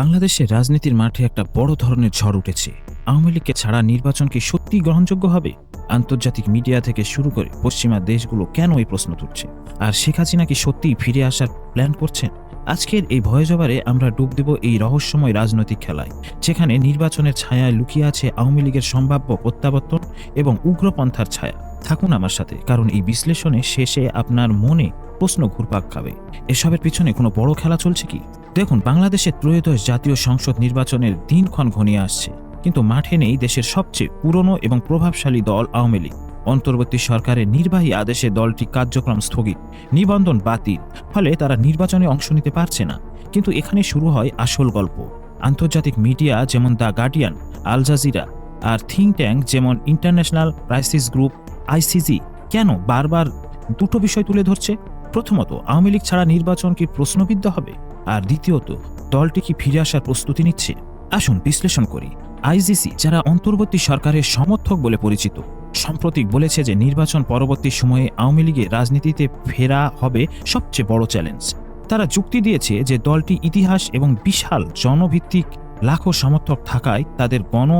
বাংলাদেশের রাজনীতির মাঠে একটা বড় ধরনের ঝড় উঠেছে। আওয়ামী লীগকে ছাড়া নির্বাচন কি সত্যি গ্রহণযোগ্য হবে? আন্তর্জাতিক মিডিয়া থেকে শুরু করে পশ্চিমা দেশগুলো কেন এই প্রশ্ন তুলছে? আর শেখ হাসিনা কি সত্যিই ফিরে আসার প্ল্যান করছেন? আজকের এই ভয়জবারে আমরা ডুব দেব এই রহস্যময় রাজনৈতিক খেলায়, যেখানে নির্বাচনের ছায়ায় লুকিয়ে আছে আওয়ামী লীগের সম্ভাব্য প্রত্যাবর্তন এবং উগ্রপন্থার ছায়া। থাকুন আমার সাথে, কারণ এই বিশ্লেষণে শেষে আপনার মনে প্রশ্ন ঘুরপাক খাবে। এসবের পিছনে কোনো বড় খেলা চলছে কি? দেখুন, বাংলাদেশের ত্রয়োদশ জাতীয় সংসদ নির্বাচনের দিনক্ষণ ঘনিয়ে আসছে। কিন্তু মাঠে নেই দেশের সবচেয়ে পুরনো এবং প্রভাবশালী দল আওয়ামী লীগ। অন্তর্বর্তী সরকারের নির্বাহী আদেশে দলটি কার্যক্রম স্থগিত। নিবন্ধন বাতিল, ফলে তারা নির্বাচনে অংশ নিতে পারছে না। কিন্তু এখানে শুরু হয় আসল গল্প। আন্তর্জাতিক মিডিয়া যেমন দ্য গার্ডিয়ান, আল জাজিরা আর থিঙ্ক ট্যাঙ্ক যেমন ইন্টারন্যাশনাল ক্রাইসিস গ্রুপ, আইসিজি কেন বারবার দুটো বিষয় তুলে ধরছে? প্রথমত, আওয়ামী লীগ ছাড়া নির্বাচন কি প্রশ্নবিদ্ধ হবে? আর দ্বিতীয়ত, দলটি কি ফিরে আসার প্রস্তুতি নিচ্ছে? আসুন বিশ্লেষণ করি। আইজিসি যারা অন্তর্বর্তী সরকারের সমর্থক বলে পরিচিত, সাম্প্রতিক বলেছে যে নির্বাচন পরবর্তী সময়ে আওয়ামী লীগের রাজনীতিতে ফেরা হবে সবচেয়ে বড় চ্যালেঞ্জ। তারা যুক্তি দিয়েছে যে দলটি ইতিহাস এবং বিশাল জনভিত্তিক লাখো সমর্থক থাকায় তাদের গণ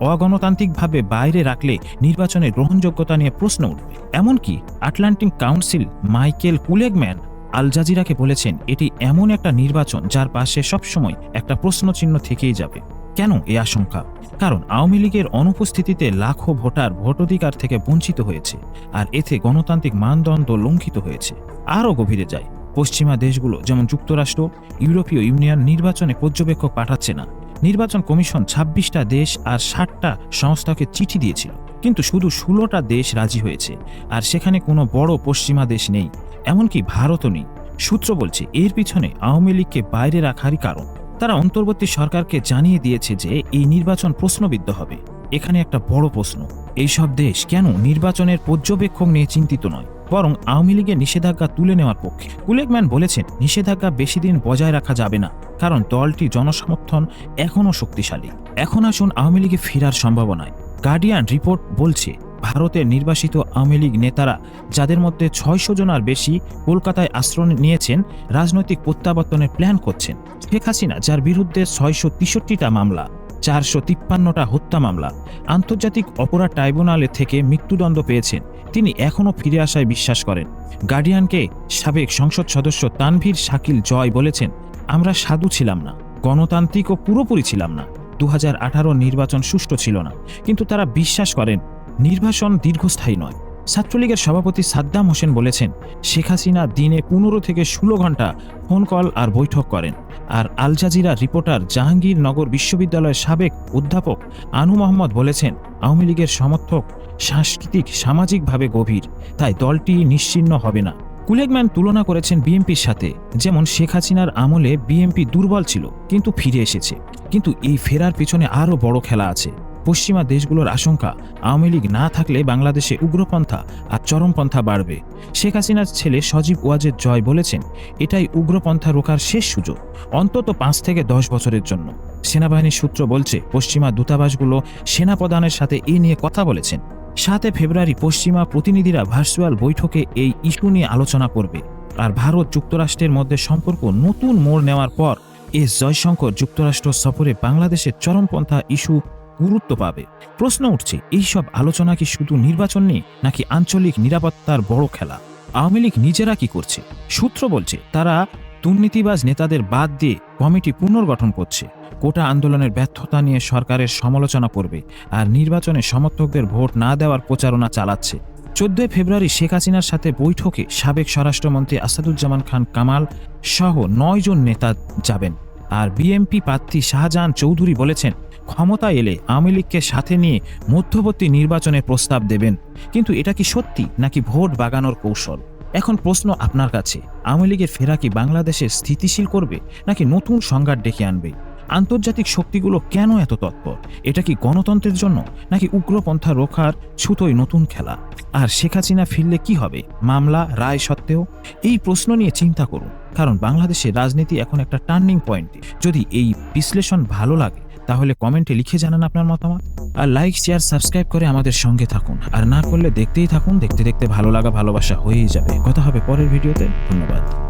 অগণতান্ত্রিকভাবে বাইরে রাখলে নির্বাচনের গ্রহণযোগ্যতা নিয়ে প্রশ্ন উঠবে। এমনকি Atlantic Council Michael Kugelman Al জাজিরাকে বলেছেন, এটি এমন একটা নির্বাচন যার পাশে সবসময় একটা প্রশ্নচিহ্ন থেকেই যাবে। কেন এ আশঙ্কা? কারণ আওয়ামী লীগের অনুপস্থিতিতে লাখো ভোটার ভোটাধিকার থেকে বঞ্চিত হয়েছে আর এতে গণতান্ত্রিক মানদণ্ড লঙ্ঘিত হয়েছে। আরও গভীরে যায় পশ্চিমা দেশগুলো যেমন যুক্তরাষ্ট্র, ইউরোপীয় ইউনিয়ন নির্বাচনে পর্যবেক্ষক পাঠাচ্ছে না। নির্বাচন কমিশন ছাব্বিশটা দেশ আর ষাটটা সংস্থাকে চিঠি দিয়েছিল। কিন্তু শুধু ষোলোটা দেশ রাজি হয়েছে, আর সেখানে কোনো বড় পশ্চিমা দেশ নেই। এমনকি ভারতও নেই। সূত্র বলছে, এর পিছনে আওয়ামী লীগকে বাইরে রাখারই কারণ। তারা অন্তর্বর্তী সরকারকে জানিয়ে দিয়েছে যে এই নির্বাচন প্রশ্নবিদ্ধ হবে। এখানে একটা বড় প্রশ্ন, এইসব দেশ কেন নির্বাচনের পর্যবেক্ষক নিয়ে চিন্তিত নয়? বরং আওয়ামী লীগের নিষেধাজ্ঞা তুলে নেওয়ার পক্ষে। কুলেকম্যান বলেছেন, নিষেধাজ্ঞা বেশি দিন বজায় রাখা যাবে না, কারণ দলটি জনসমর্থন এখনও শক্তিশালী। এখন আসুন আওয়ামী লীগে ফেরার সম্ভাবনায়। গার্ডিয়ান রিপোর্ট বলছে ভারতের নির্বাসিত আওয়ামী লীগ নেতারা, যাদের মধ্যে ছয়শো জনার বেশি কলকাতায় আশ্রয় নিয়েছেন, রাজনৈতিক প্রত্যাবর্তনের প্ল্যান করছেন। শেখ হাসিনা, যার বিরুদ্ধে ছয়শো তেষট্টিটা মামলা, চারশো তিপ্পান্নটা হত্যা মামলা, আন্তর্জাতিক অপরাধ ট্রাইব্যুনালে থেকে মৃত্যুদণ্ড পেয়েছেন, তিনি এখনও ফিরে আসায় বিশ্বাস করেন। গার্ডিয়ানকে সাবেক সংসদ সদস্য তানভীর শাকিল জয় বলেছেন, আমরা সাধু ছিলাম না, গণতান্ত্রিক ও পুরোপুরি ছিলাম না। দু হাজার আঠারো নির্বাচন সুষ্ঠু ছিল না। কিন্তু তারা বিশ্বাস করেন নির্বাচন দীর্ঘস্থায়ী নয়। ছাত্রলীগের সভাপতি সাদ্দাম হোসেন বলেছেন, শেখ হাসিনা দিনে পনেরো থেকে ষোলো ঘণ্টা ফোন কল আর বৈঠক করেন। আর আল জাজিরা রিপোর্টার জাহাঙ্গীরনগর বিশ্ববিদ্যালয়ের সাবেক অধ্যাপক আনু মোহাম্মদ বলেছেন, আওয়ামী লীগের সমর্থক সাংস্কৃতিক, সামাজিকভাবে গভীর, তাই দলটি নিশ্চিহ্ন হবে না। কুলেগম্যান তুলনা করেছেন বিএনপির সাথে, যেমন শেখ হাসিনার আমলে বিএনপি দুর্বল ছিল, কিন্তু ফিরে এসেছে। কিন্তু এই ফেরার পিছনে আরও বড় খেলা আছে। পশ্চিমা দেশগুলোর আশঙ্কা আওয়ামী লীগ না থাকলে বাংলাদেশে উগ্রপন্থা আর চরমপন্থা বাড়বে। শেখ হাসিনার ছেলে সজীব ওয়াজেদ জয় বলেছেন, এটাই উগ্রপন্থা রোকার শেষ সুযোগ, অন্তত পাঁচ থেকে দশ বছরের জন্য। সেনাবাহিনীর সূত্র বলছে, পশ্চিমা দূতাবাসগুলো সেনাপ্রধানের সাথে এ নিয়ে কথা বলেছেন। সাতে ফেব্রুয়ারি পশ্চিমা প্রতিনিধিরা ভার্চুয়াল বৈঠকে এই ইস্যু নিয়ে আলোচনা করবে। আর ভারত যুক্তরাষ্ট্রের মধ্যে সম্পর্ক নতুন মোড় নেওয়ার পর এস জয়শঙ্কর যুক্তরাষ্ট্র সফরে বাংলাদেশের চরমপন্থা ইস্যু গুরুত্ব পাবে। প্রশ্ন উঠছে, এইসব আলোচনা কি শুধু নির্বাচন নিয়ে, নাকি আঞ্চলিক নিরাপত্তার বড় খেলা? আওয়ামী লীগ নিজেরা কি করছে? সূত্র বলছে, তারা দুর্নীতিবাজ নেতাদের বাদ দিয়ে কমিটি পুনর্গঠন করছে। কোটা আন্দোলনের ব্যর্থতা নিয়ে সরকারের সমালোচনা করবে, আর নির্বাচনে সমর্থকদের ভোট না দেওয়ার প্রচারণা চালাচ্ছে। চোদ্দই ফেব্রুয়ারি শেখ হাসিনার সাথে বৈঠকে সাবেক স্বরাষ্ট্রমন্ত্রী আসাদুজ্জামান খান কামাল সহ নয় জন নেতা যাবেন। আর বিএমপি প্রার্থী শাহজাহান চৌধুরী বলেছেন ক্ষমতা এলে আওয়ামী লীগকে সাথে নিয়ে মধ্যবর্তী নির্বাচনের প্রস্তাব দেবেন। কিন্তু এটা কি সত্যি নাকি ভোট বাগানোর কৌশল? এখন প্রশ্ন আপনার কাছে, আওয়ামী লীগের ফেরা কি বাংলাদেশে স্থিতিশীল করবে নাকি নতুন সংঘাত ডেকে আনবে? আন্তর্জাতিক শক্তিগুলো কেন এত তৎপর? এটা কি গণতন্ত্রের জন্য নাকি উগ্রপন্থা রোখার ছুতোই নতুন খেলা? আর শেখ হাসিনা ফিরলে কি হবে? মামলা, রায় সত্ত্বেও? এই প্রশ্ন নিয়ে চিন্তা করুন। কারণ বাংলাদেশে রাজনীতি এখন একটা টার্নিং পয়েন্ট যদি এই বিশ্লেষণ ভালো লাগে, তাহলে কমেন্টে লিখে জানান আপনার মতামত। আর লাইক শেয়ার সাবস্ক্রাইব করে আমাদের সঙ্গে থাকুন। আর না করলে দেখতেই থাকুন, দেখতে দেখতে ভালো লাগা, ভালোবাসা হয়েই যাবে। কথা হবে পরের ভিডিওতে। ধন্যবাদ।